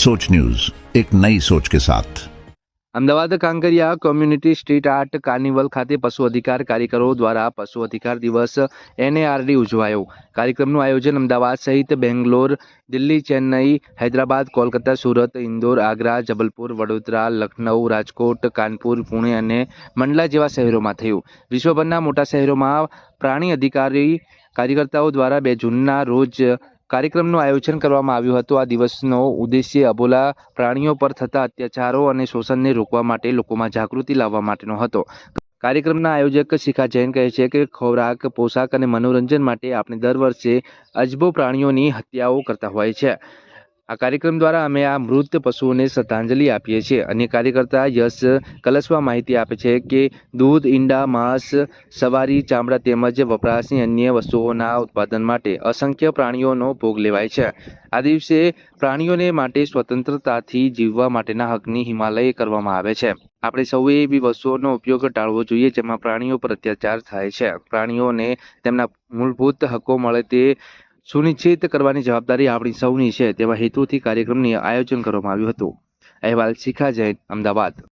सोच न्यूज एक नई सोच के साथ Ahmedabad Kankaria community street art carnival ખાતે પશુ અધિકાર કાર્યકરો દ્વારા પશુ અધિકાર દિવસ એનએઆરડી ઉજવાયો કાર્યક્રમનું આયોજન અમદાવાદ સહિત બેંગ્લોર દિલ્હી ચેન્નઈ હૈદરાબાદ કોલકાતા સુરત ઇન્દોર આગ્રા જબલપુર વડોદરા લખનઉ રાજકોટ કાનપુર પુણે અને મંડલા જેવા શહેરોમાં થયું વિશ્વભરના મોટા શહેરોમાં પ્રાણી અધિકારી કાર્યકર્તાઓ દ્વારા બે જૂનના રોજ કાર્યક્રમનું આયોજન કરવામાં આવ્યું હતું. આ દિવસનો ઉદ્દેશ્ય અબોલા પ્રાણીઓ પર થતા અત્યાચારો અને શોષણને રોકવા માટે લોકોમાં જાગૃતિ લાવવા માટેનો હતો. કાર્યક્રમના આયોજક શિખા જૈન કહે છે કે ખોરાક, પોશાક અને મનોરંજન માટે આપણે દર વર્ષે અજબો પ્રાણીઓની હત્યાઓ કરતા હોય છે આ કાર્યક્રમ દ્વારા અમે આ મૃત પશુઓને શ્રદ્ધાંજલિ આપીએ છીએ. અને કાર્યકર્તા યશ કલસવા માહિતી આપે છે કે દૂધ, ઈંડા, માંસ, સવારી, ચામડા તેમજ વપરાશની અન્ય વસ્તુઓના ઉત્પાદન માટે અસંખ્ય પ્રાણીઓનો ભોગ લેવાય છે. આ દિવસે પ્રાણીઓને માટે સ્વતંત્રતાથી જીવવા માટેના હકની હિમાલય કરવામાં આવે છે. આપણે સૌએ એવી વસ્તુઓનો ઉપયોગ ટાળવો જોઈએ જેમાં પ્રાણીઓ પર અત્યાચાર થાય છે. પ્રાણીઓને તેમના મૂળભૂત હકો મળે તે સુનિશ્ચિત કરવાની જવાબદારી આપણી સૌની છે તેવા હેતુથી કાર્યક્રમની આયોજન કરવામાં આવ્યું હતું. અહેવાલ શિખા જૈન, અમદાવાદ.